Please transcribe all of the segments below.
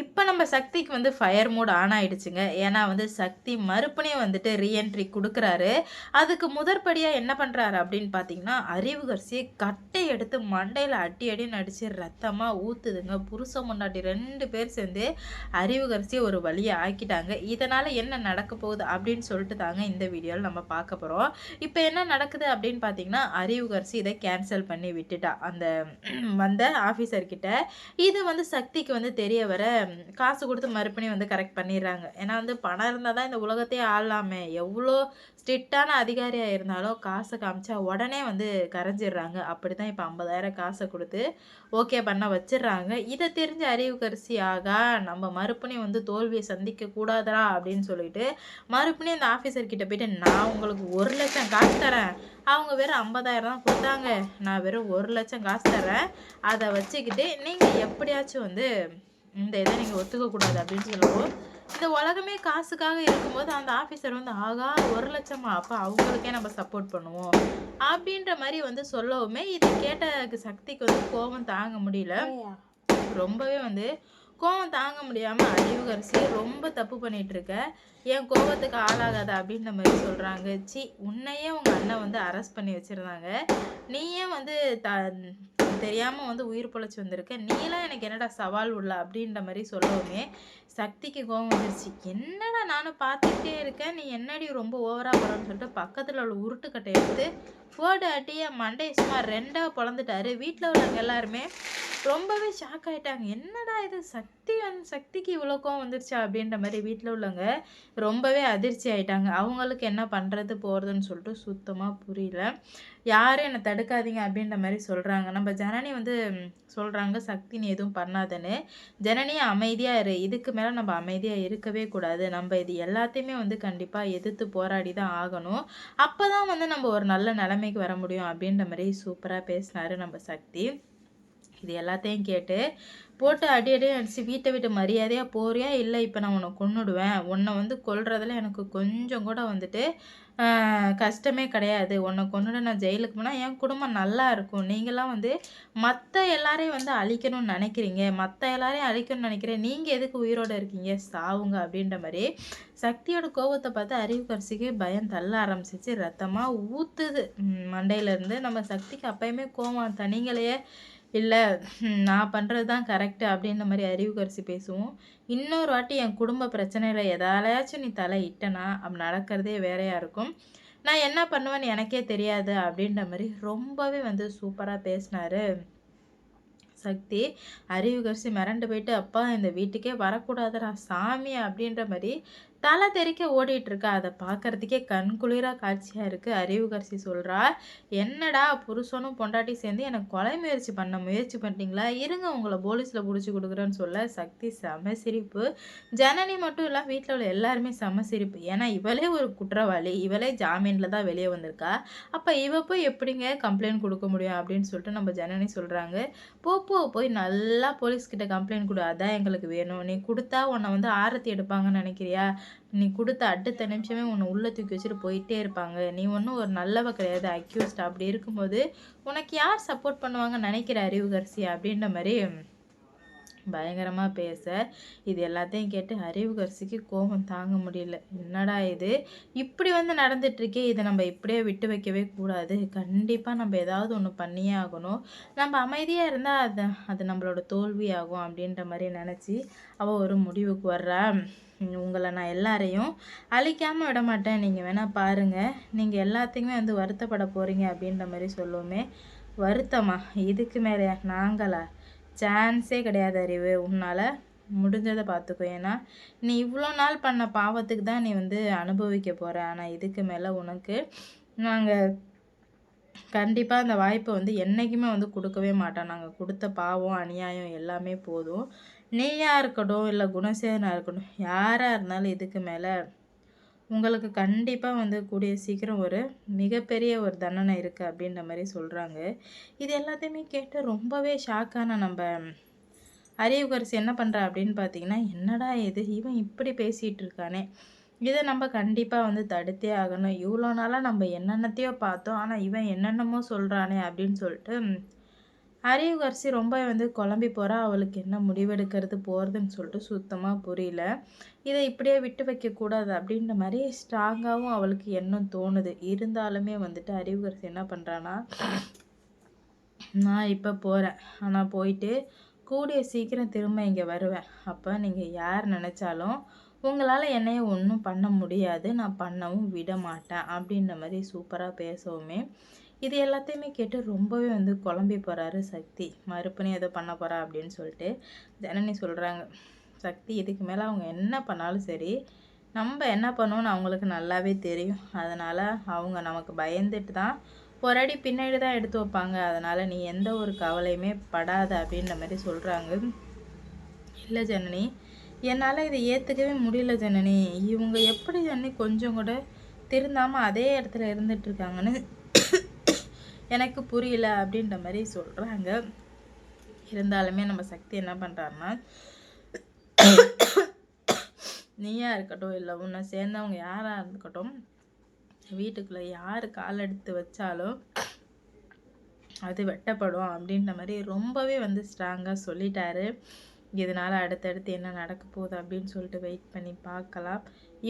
இப்போ நம்ம சக்திக்கு வந்து ஃபயர் மோட் ஆன் ஆகிடுச்சுங்க ஏன்னா வந்து சக்தி மறுபடியும் வந்துட்டு ரீஎன்ட்ரி கொடுக்குறாரு அதுக்கு முதற்படியாக என்ன பண்ணுறாரு அப்படின்னு பார்த்தீங்கன்னா, அறிவுகரிசியை கட்டை எடுத்து மண்டையில் அடி அடின்னு அடிச்சு ரத்தமாக ஊற்றுதுங்க புருஷன் பொண்டாட்டி 2 பேர் சேர்ந்து அறிவுகரிசியை ஒரு வழியை ஆக்கிட்டாங்க. இதனால் என்ன நடக்க போகுது அப்படின்னு சொல்லிட்டு தாங்க இந்த வீடியோவில் நம்ம பார்க்க போகிறோம் இப்போ என்ன நடக்குது அப்படின்னு பார்த்தீங்கன்னா, அறிவுகரிசி இதை கேன்சல் பண்ணி விட்டுட்டா. அந்த வந்த ஆஃபீஸர்கிட்ட இது வந்து சக்திக்கு வந்து தெரிய வர காசு கொடுத்து மறுபடியும் வந்து கரெக்ட் பண்ணிடுறாங்க. ஏன்னா வந்து பணம் இருந்தால் தான் இந்த உலகத்தையே ஆளலாமே! எவ்வளோ ஸ்ட்ரிக்ட்டான அதிகாரியாக இருந்தாலும் காசை காமிச்சா உடனே வந்து கரைஞ்சிடுறாங்க. அப்படி தான் இப்போ ஐம்பதாயிரம் காசை கொடுத்து ஓகே பண்ண வச்சிடுறாங்க இதை தெரிஞ்ச அறிவுக்கரசி ஆகா! நம்ம மறுபடியும் வந்து தோல்வியை சந்திக்க கூடாதா அப்படின்னு சொல்லிட்டு, மறுபடியும் இந்த ஆஃபீஸர் கிட்ட போயிட்டு நான் உங்களுக்கு ஒரு லட்சம் காசு தரேன். அவங்க வெறும் 50,000 தான் கொடுத்தாங்க நான் வெறும் ஒரு லட்சம் காசு தரேன் அதை வச்சுக்கிட்டு நீங்கள் எப்படியாச்சும் வந்து இந்த இத நீங்க ஒத்துக்க கூடாது அப்படின்னு சொல்லவும், இந்த உலகமே காசுக்காக இருக்கும்போது அந்த ஆஃபீசர் வந்து ஆகா! 1,00,000மா அப்ப அவங்களுக்கே நம்ம சப்போர்ட் பண்ணுவோம். அப்படின்ற மாரி வந்து சொல்லவுமே, இத கேட்ட சக்திக்கு வந்து கோவம் தாங்க முடியல. ரொம்பவே வந்து கோவம் தாங்க முடியாம அறிவுக்கரசி ரொம்ப தப்பு பண்ணிட்டு இருக்க. என் கோவத்துக்கு ஆளாகாத அப்படின்ற மாரி சொல்றாங்க. ச்சீ! உன்னையே உங்க அண்ணன் வந்து அரெஸ்ட் பண்ணி வச்சிருந்தாங்க. நீ ஏன் வந்து த தெரியாமல் வந்து உயிர் பொழைச்சி வந்திருக்கேன் நீலாம் எனக்கு என்னடா சவால் உள்ள அப்படின்ற மாதிரி சொல்லவுமே, சக்திக்கு கோவம் வந்துருச்சு. என்னடா நானும் பார்த்துக்கிட்டே இருக்கேன். நீ என்னடி ரொம்ப ஓவராக போறன்னு சொல்லிட்டு பக்கத்தில் உள்ள உருட்டுக்கட்டை எடுத்து போடு அடிய மண்டை சும்மா 2ஆ பொளந்துட்டாரு. வீட்ல உள்ளவங்க எல்லாருமே ரொம்பவே ஷாக் ஆகிட்டாங்க என்னடா இது சக்தி வந்து சக்திக்கு இவ்வளோ கோவம் வந்துருச்சா? அப்படின்ற மாதிரி வீட்டில் உள்ளவங்க ரொம்பவே அதிர்ச்சி ஆகிட்டாங்க அவங்களுக்கு என்ன பண்ணுறது போகிறதுன்னு சொல்லிட்டு சுத்தமாக புரியல. யாரும் என்னை தடுக்காதீங்க அப்படின்ற மாதிரி சொல்கிறாங்க நம்ம ஜனனி வந்து சொல்கிறாங்க சக்தி நீ எதுவும் பண்ணாதன்னு. ஜனனியை அமைதியாக இரு. இதுக்கு மேலே நம்ம அமைதியாக இருக்கவே கூடாது. நம்ம இது எல்லாத்தையுமே வந்து கண்டிப்பாக எதிர்த்து போராடி தான் ஆகணும். அப்போ தான் வந்து நம்ம ஒரு நல்ல நிலைமைக்கு வர முடியும் அப்படின்ற மாதிரி சூப்பராக பேசினாரு நம்ம சக்தி. இது எல்லாத்தையும் கேட்டு, போட்டு அடி அடி அடிச்சு வீட்டை விட்டு மரியாதையாக போறியா? இல்லை இப்போ நான் உன்னை கொன்னுடுவேன். உன்னை வந்து கொல்றதுல எனக்கு கொஞ்சம் கூட வந்துட்டு கஷ்டமே கிடையாது. உன்னை கொன்னுட்டு நான் ஜெயிலுக்கு போனால் என் குடும்பம் நல்லா இருக்கும். நீங்களாம் வந்து மற்ற எல்லாரையும் வந்து அழிக்கணும்னு நினைக்கிறீங்க மற்ற எல்லாரையும் அழிக்கணும்னு நினைக்கிறேன் நீங்கள் எதுக்கு உயிரோடு இருக்கீங்க? சாவுங்க அப்படின்ற மாதிரி சக்தியோட கோபத்தை பார்த்து அறிவுக்கரசிக்கு பயம் தள்ள ஆரம்பிச்சிச்சு ரத்தமாக ஊத்துது மண்டையிலேருந்து நம்ம சக்திக்கு அப்பயுமே கோவம் தனிங்களையே இல்லை நான் பண்ணுறது தான் கரெக்ட் அப்படின்ற மாதிரி அறிவு கரிசி பேசுவோம் இன்னொரு வாட்டி என் குடும்ப பிரச்சனையில் எதாலயாச்சும் நீ தலை இட்டனா அப்படி நடக்கிறதே வேறையாக இருக்கும். நான் என்ன பண்ணுவேன்னு எனக்கே தெரியாது அப்படின்ற மாதிரி ரொம்பவே வந்து சூப்பராக பேசினாரு. சக்தி. அறிவுக்கரசி மிரண்டு போயிட்டு, அப்பா இந்த வீட்டுக்கே வரக்கூடாதுடா சாமி அப்படின்ற மாதிரி தலை தெறிக்க ஓடிட்டுருக்கா. அதை பார்க்கறதுக்கே கண் காட்சியாக இருக்குது இருக்கு. அறிவுக்கரசி என்னடா புருஷனும் பொண்டாட்டி சேர்ந்து எனக்கு கொலை முயற்சி பண்ண முயற்சி பண்ணிட்டீங்களா? இருங்க உங்களை போலீஸில் பிடிச்சி கொடுக்குறேன்னு சொல்ல, சக்தி செம சிரிப்பு. ஜனனி மட்டும் இல்லை வீட்டில் உள்ள எல்லாருமே செம சிரிப்பு. ஏன்னா இவளே ஒரு குற்றவாளி. இவளே ஜாமீனில் தான் வெளியே வந்திருக்கா. அப்போ இவ போய் எப்படிங்க கம்ப்ளைண்ட் கொடுக்க முடியும் அப்படின்னு சொல்லிட்டு நம்ம ஜனனி சொல்கிறாங்க போ அப்போ போய் நல்லா போலீஸ்கிட்ட கம்ப்ளைண்ட் கொடு அதான் எங்களுக்கு வேணும். நீ கொடுத்தா உன்னை வந்து ஆரத்தி எடுப்பாங்கன்னு நினைக்கிறியா நீ கொடுத்த அடுத்த நிமிஷமே உன்ன உள்ளே தூக்கி வச்சுட்டு போயிட்டே இருப்பாங்க. நீ ஒன்றும் ஒரு நல்லவ கிடையாது. அக்யூஸ்ட் அப்படி இருக்கும்போது, உனக்கு யார் சப்போர்ட் பண்ணுவாங்கன்னு நினைக்கிற அறிவுக்கரசி? அப்படின்ற மாதிரி பயங்கரமாக பேச, இது எல்லாத்தையும் கேட்டு அறிவுக்கரசிக்கு கோபம் தாங்க முடியல. என்னடா இது? இப்படி வந்து நடந்துட்டுருக்கே. இதை நம்ம இப்படியே விட்டு வைக்கவே கூடாது. கண்டிப்பாக நம்ம ஏதாவது ஒன்று பண்ணியே ஆகணும். நம்ம அமைதியாக இருந்தால் அது அது நம்மளோட தோல்வியாகும் அப்படின்ற மாதிரி நினச்சி அவள் ஒரு முடிவுக்கு வர்றா. உங்களை நான் எல்லாரையும் விட மாட்டேன் நீங்கள் வேணால் பாருங்கள் நீங்கள் எல்லாத்தையுமே வந்து வருத்தப்பட போகிறீங்க அப்படின்ற மாதிரி சொல்லுவோமே வருத்தமா? இதுக்கு மேலே நாங்களா? சான்ஸே கிடையாது அறிவு. உன்னால் முடிஞ்சதை பார்த்துக்கோ. ஏன்னா, நீ இவ்வளோ நாள் பண்ண பாவத்துக்கு தான் நீ வந்து அனுபவிக்க போகிற ஆனால் இதுக்கு மேலே உனக்கு நாங்கள் கண்டிப்பாக அந்த வாய்ப்பை வந்து என்றைக்குமே வந்து கொடுக்கவே மாட்டோம். நாங்கள் கொடுத்த பாவம், அநியாயம் எல்லாமே போதும். நீயாக இருக்கட்டும், இல்லை குணசேகரனா இருக்கட்டும், யாராக இருந்தாலும் இதுக்கு மேலே உங்களுக்கு கண்டிப்பாக வந்து கூடிய சீக்கிரம் ஒரு மிகப்பெரிய ஒரு தண்டனை இருக்குது அப்படின்ற மாதிரி சொல்கிறாங்க இது எல்லாத்தையுமே கேட்டு ரொம்பவே ஷாக்கான நம்ம நம்ப என்ன பண்ணுறா அப்படின்னு பார்த்தீங்கன்னா, என்னடா இது? இவன் இப்படி பேசிகிட்டு இருக்கானே! இதை நம்ம கண்டிப்பாக வந்து தடுத்தே ஆகணும். இவ்வளோ நாளாக நம்ம என்னென்னத்தையோ பார்த்தோம். ஆனால் இவன் என்னென்னமோ சொல்கிறானே அப்படின்னு சொல்லிட்டு அறிவுக்கரசி ரொம்ப வந்து குழம்பி போகிறா அவளுக்கு என்ன முடிவெடுக்கிறது போகிறதுன்னு சொல்லிட்டு சுத்தமாக புரியல. இதை இப்படியே விட்டு வைக்கக்கூடாது அப்படின்ற மாதிரி ஸ்ட்ராங்காகவும் அவளுக்கு எண்ணம் தோணுது. இருந்தாலுமே வந்துட்டு அறிவுக்கரசி என்ன பண்ணுறான்னா நான் இப்போ போகிறேன் ஆனால் போயிட்டு கூடிய சீக்கிரம் திரும்ப இங்கே வருவேன். அப்போ நீங்கள் யார் நினச்சாலும் உங்களால் என்னைய ஒன்றும் பண்ண முடியாது. நான் பண்ணவும் விட மாட்டேன் அப்படின்ற மாதிரி சூப்பராக பேசவுமே இது எல்லாத்தையுமே கேட்டு ரொம்பவே வந்து குழம்பி போகிறாரு சக்தி. மறுபடியும் ஏதோ பண்ண போகிறா அப்படின்னு சொல்லிட்டு ஜனனி சொல்கிறாங்க சக்தி இதுக்கு மேலே அவங்க என்ன பண்ணாலும் சரி நம்ம என்ன பண்ணுவோம்னு அவங்களுக்கு நல்லாவே தெரியும். அதனால் அவங்க நமக்கு பயந்துட்டு தான் ஒரு அடி பின்னாடி தான் எடுத்து வைப்பாங்க. அதனால் நீ எந்த ஒரு கவலையுமே படாத அப்படின்ற மாதிரி சொல்கிறாங்க இல்லை ஜனனி என்னால் இதை ஏற்றுக்கவே முடியல ஜனனி. இவங்க எப்படி ஜனனி கொஞ்சம் கூட திருந்தாமல் அதே இடத்துல இருந்துகிட்ருக்காங்கன்னு எனக்கு புரியல அப்படின்ற மாதிரி சொல்கிறாங்க இருந்தாலுமே நம்ம சக்தி என்ன பண்ணுறாருன்னா நீயாக இருக்கட்டும் இல்லை உன்னை சேர்ந்தவங்க யாராக இருக்கட்டும் வீட்டுக்குள்ளே யார் கால் எடுத்து வச்சாலும் அது வெட்டப்படும் அப்படின்ற மாதிரி ரொம்பவே வந்து ஸ்ட்ராங்காக சொல்லிட்டாரு. இதனால் அடுத்தடுத்து என்ன நடக்க போகுது அப்படின்னு சொல்லிட்டு வெயிட் பண்ணி பார்க்கலாம்.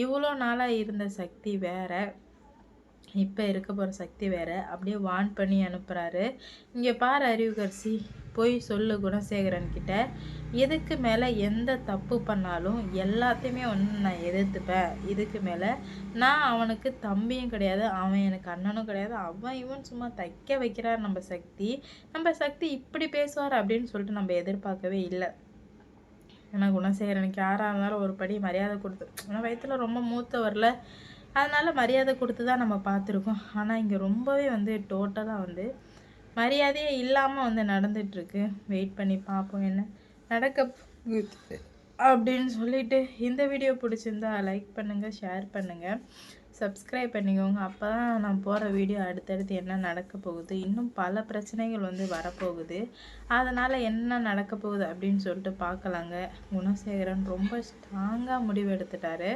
இவ்வளோ நாளாக இருந்த சக்தி வேறு. இப்போ இருக்க போகிற சக்தி வேறு. அப்படியே வான் பண்ணி அனுப்புகிறாரு இங்கே பார் அறிவுகரிசி போய் சொல்லு குணசேகரன் கிட்ட. இதுக்கு மேலே எந்த தப்பு பண்ணாலும் எல்லாத்தையுமே ஒன்று நான் எதிர்த்துப்பேன். இதுக்கு மேலே நான் அவனுக்கு தம்பியும் கிடையாது அவன் எனக்கு அண்ணனும் கிடையாது அவன் இவன் சும்மா தைக்க வைக்கிறார் நம்ம சக்தி. நம்ம சக்தி இப்படி பேசுவார் அப்படின்னு சொல்லிட்டு நம்ம எதிர்பார்க்கவே இல்லை. ஏன்னா குணசேகரனுக்கு யாராக இருந்தாலும் ஒரு படி மரியாதை கொடுத்து ஏன்னா வயிற்றில் ரொம்ப மூத்தவரில். அதனால் மரியாதை கொடுத்து தான் நம்ம பார்த்துருக்கோம். ஆனால் இங்கே ரொம்பவே வந்து டோட்டலாக வந்து மரியாதையே இல்லாமல் வந்து நடந்துகிட்ருக்கு வெயிட் பண்ணி பார்ப்போம் என்ன நடக்க அப்படின்னு சொல்லிட்டு இந்த வீடியோ பிடிச்சிருந்தா லைக் பண்ணுங்கள் ஷேர் பண்ணுங்கள் சப்ஸ்கிரைப் பண்ணிக்கோங்க. அப்போ தான் நான் போகிற வீடியோ அடுத்தடுத்து என்ன நடக்க போகுது இன்னும் பல பிரச்சனைகள் வந்து வரப்போகுது. அதனால் என்ன நடக்க போகுது அப்படின்னு சொல்லிட்டு பார்க்கலாங்க. குணசேகரன் ரொம்ப ஸ்ட்ராங்காக முடிவு எடுத்துட்டாரு.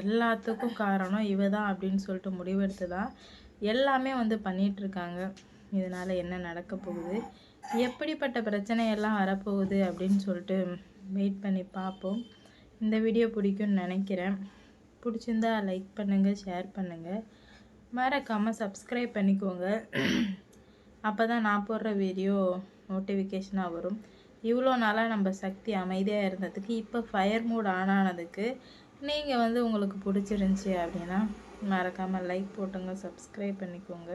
எல்லாத்துக்கும் காரணம் இவ தான் அப்படின்னு சொல்லிட்டு முடிவெடுத்து தான் எல்லாமே வந்து பண்ணிகிட்ருக்காங்க இதனால் என்ன நடக்க போகுது? எப்படிப்பட்ட பிரச்சனையெல்லாம் வரப்போகுது அப்படின்னு சொல்லிட்டு வெயிட் பண்ணி பார்ப்போம். இந்த வீடியோ பிடிக்கும்னு நினைக்கிறேன். பிடிச்சிருந்தா லைக் பண்ணுங்கள் ஷேர் பண்ணுங்கள் மறக்காமல் சப்ஸ்கிரைப் பண்ணிக்கோங்க. அப்போ தான் நான் போடுற வீடியோ நோட்டிஃபிகேஷனாக வரும். இவ்வளோ நாளாக நம்ம சக்தி அமைதியாக இருந்ததுக்கு இப்போ ஃபயர் மூட் ஆன் ஆனதுக்கு நீங்கள் வந்து உங்களுக்கு பிடிச்சிருந்துச்சி அப்படின்னா மறக்காமல் லைக் போட்டுங்க சப்ஸ்கிரைப் பண்ணிக்கோங்க.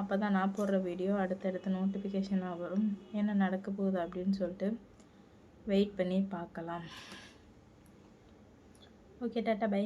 அப்போ தான் நான் போடுற வீடியோ அடுத்தடுத்து நோட்டிஃபிகேஷனாக வரும். என்ன நடக்க போகுது அப்படின்னு சொல்லிட்டு வெயிட் பண்ணி பார்க்கலாம். Okay tata bye